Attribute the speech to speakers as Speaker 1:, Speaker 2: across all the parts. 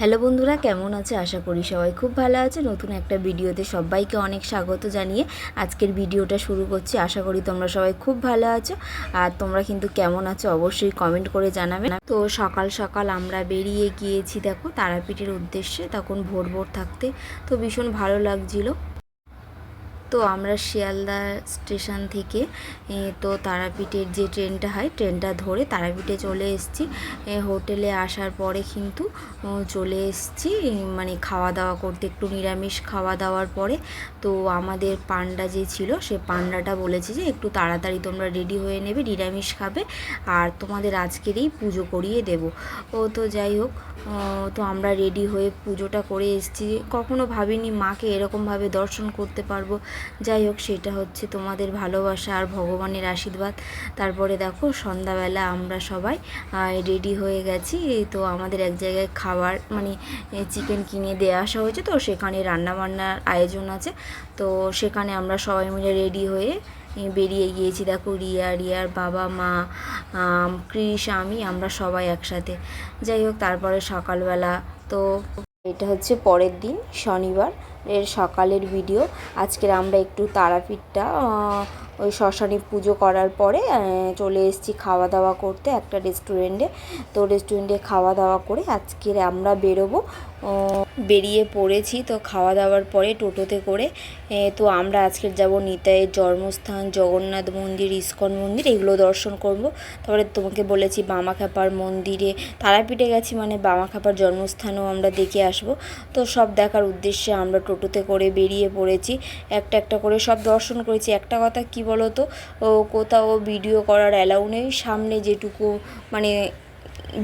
Speaker 1: Hello বন্ধুরা, কেমন আছে? আশা করি সবাই খুব ভালো আছে। নতুন একটা ভিডিওতে সবাইকে অনেক স্বাগত জানিয়ে আজকের ভিডিওটা শুরু করছি। আশা করি তোমরা সবাই খুব ভালো আছো। আর তোমরা কিন্তু কেমন আছো অবশ্যই কমেন্ট করে জানাবে। তো সকাল সকাল আমরা বেরিয়ে গিয়েছি, দেখো, তারাপীঠের উদ্দেশ্যে। তখন ভোর ভোর থাকতে তো ভীষণ ভালো লাগছিল। তো আমরা শিয়ালদা স্টেশন থেকে তো তারাপীঠের যে ট্রেনটা হয়, ট্রেনটা ধরে তারাপীঠে চলে এসেছি। হোটেলে আসার পরে কিন্তু চলে এসেছি। মানে খাওয়া দাওয়া করতে, একটু নিরামিষ খাওয়া দাওয়ার পরে। তো আমাদের পান্ডা যে ছিল, সে পান্ডাটা বলেছে যে, একটু তাড়াতাড়ি তোমরা রেডি হয়ে নেবে, নিরামিষ খাবে, আর তোমাদের আজকেরই পুজো করিয়ে দেব। ও, তো যাই হোক তো আমরা রেডি হয়ে পুজোটা করে এসেছি। কখনো ভাবিনি মাকে এরকমভাবে দর্শন করতে পারব। যাই হোক, সেটা হচ্ছে তোমাদের ভালোবাসা আর ভগবানের আশীর্বাদ। তারপরে দেখো, সন্ধ্যাবেলা আমরা সবাই রেডি হয়ে গেছি। তো আমাদের এক জায়গায় খাবার মানে চিকেন কিনে দিয়ে আসা হয়েছে। তো সেখানে রান্নাবান্নার আয়োজন আছে। তো সেখানে আমরা সবাই মিলে রেডি হয়ে বেরিয়ে গিয়েছি। দেখো, রিয়া, রিয়ার বাবা, মা কৃষ, আমি, আমরা সবাই একসাথে। যাই হোক, তারপরে সকালবেলা, তো এটা হচ্ছে পরের দিন, শনিবার। এর সকালের ভিডিও আজকের আমরা একটু তারাপীঠটা ওই শ্মশানে পুজো করার পরে চলে এসেছি খাওয়া দাওয়া করতে একটা রেস্টুরেন্টে তো রেস্টুরেন্টে খাওয়া দাওয়া করে আজকের আমরা বেরোবো। বেরিয়ে পড়েছি তো খাওয়া দাওয়ার পরে টোটোতে করে। তো আমরা আজকের যাব নিতাইয়ের জন্মস্থান, জগন্নাথ মন্দির, ইস্কন মন্দির, এগুলো দর্শন করব। তারপরে তোমাকে বলেছি বামাখ্যাপার মন্দিরে, তারাপীঠে গেছি মানে বামাখ্যাপার জন্মস্থানও আমরা দেখে আসব। তো সব দেখার উদ্দেশ্যে আমরা টোটোতে করে বেরিয়ে পড়েছি। একটা একটা করে সব দর্শন করেছি। একটা কথা কি বলো তো ও কোথাও ভিডিও করার অ্যালাউ নেই। সামনে যেটুকু মানে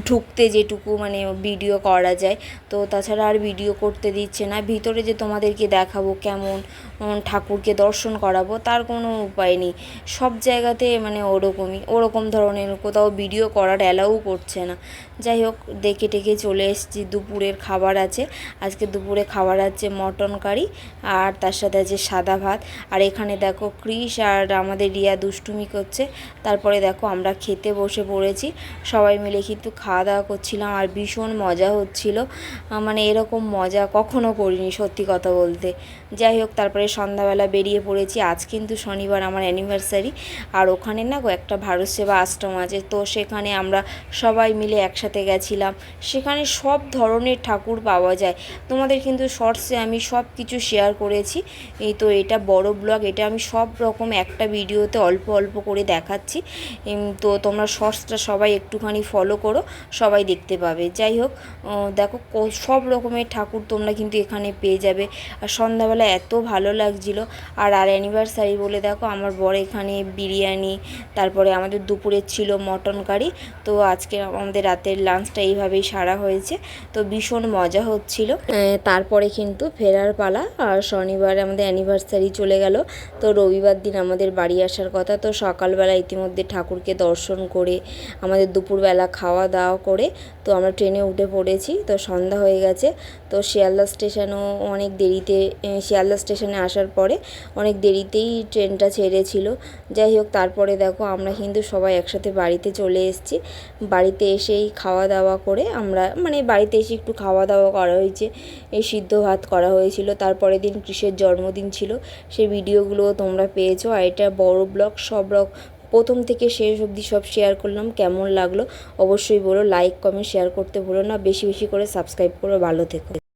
Speaker 1: ঢুকতে যেটুকু মানে ভিডিও করা যায়। তো তাছাড়া আর ভিডিও করতে দিচ্ছে না। ভিতরে যে তোমাদেরকে দেখাবো কেমন ঠাকুরকে দর্শন করাবো, তার কোনো উপায় নেই। সব জায়গাতে মানে ওরকমই, ওরকম ধরনের কোথাও ভিডিও করার অ্যালাউ করছে না। যাই হোক, দেখে টেকে চলে এসেছি। দুপুরের খাবার আছে। আজকে দুপুরে খাবার আছে মটন কারি আর তার সাথে আছে সাদা ভাত। আর এখানে দেখো ক্রিস আর আমাদের রিয়া দুষ্টুমি করছে। তারপরে দেখো আমরা খেতে বসে পড়েছি। সবাই মিলে কিন্তু খাওয়া দাওয়া করছিলাম আর ভীষণ মজা হচ্ছিল। মানে এরকম মজা কখনো করিনি সত্যি কথা বলতে। যাই হোক, তারপরে সন্ধ্যাবেলা বেরিয়ে পড়েছি। আজ কিন্তু শনিবার আমার অ্যানিভার্সারি আর ওখানে না একটা ভারত সেবা আশ্রম আছে। তো সেখানে আমরা সবাই মিলে একসাথে গেছিলাম। সেখানে সব ধরনের ঠাকুর পাওয়া যায়। তোমাদের কিন্তু শর্টসে আমি সব কিছু শেয়ার করেছি। এই তো এটা বড় ব্লগ এটা আমি সব রকম একটা ভিডিওতে অল্প অল্প করে দেখাচ্ছি। তো তোমরা শর্টসটা সবাই একটুখানি ফলো করো। সবাই দেখতে পাবে। যাই হোক দেখো সব রকমের ঠাকুর তোমরা কিন্তু এখানে পেয়ে যাবে। আর সন্ধ্যাবেলা এত ভালো লাগছিল। আর আর অ্যানিভার্সারি বলে দেখো, আমার বর এখানে বিরিয়ানি, তারপরে আমাদের দুপুরের ছিল মটন কারি। তো আজকে আমাদের রাতের লাঞ্চটা এইভাবেই সারা হয়েছে। তো ভীষণ মজা হচ্ছিল। তারপরে কিন্তু ফেরার পালা। আর শনিবার আমাদের অ্যানিভার্সারি চলে গেল। তো রবিবার দিন আমাদের বাড়ি আসার কথা। তো সকালবেলা ইতিমধ্যে ঠাকুরকে দর্শন করে আমাদের দুপুরবেলা খাওয়া দাওয়া করে তো আমরা ট্রেনে উঠে পড়েছি। তো সন্ধ্যা হয়ে গেছে। তো শিয়ালদা স্টেশনও অনেক দেরিতে শিয়ালদা স্টেশনে আসার পরে অনেক দেরিতেই ট্রেনটা ছেড়েছিল। যাই হোক, তারপরে দেখো আমরা কিন্তু সবাই একসাথে বাড়িতে চলে এসেছি। বাড়িতে এসেই খাওয়া দাওয়া করে আমরা মানে বাড়িতে এসে একটু খাওয়া দাওয়া করা হয়েছে, এই সিদ্ধ ভাত করা হয়েছিল। তারপরের দিন কৃষের জন্মদিন ছিল। সেই ভিডিওগুলোও তোমরা পেয়েছ। আর এটা বড় ব্লগ, সব প্রথম থেকে শেষ অবধি সব শেয়ার করলাম, কেমন লাগল অবশ্যই বলো লাইক কমেন্ট শেয়ার করতে ভুলো না, বেশি বেশি করে সাবস্ক্রাইব করো, ভালো থেকো।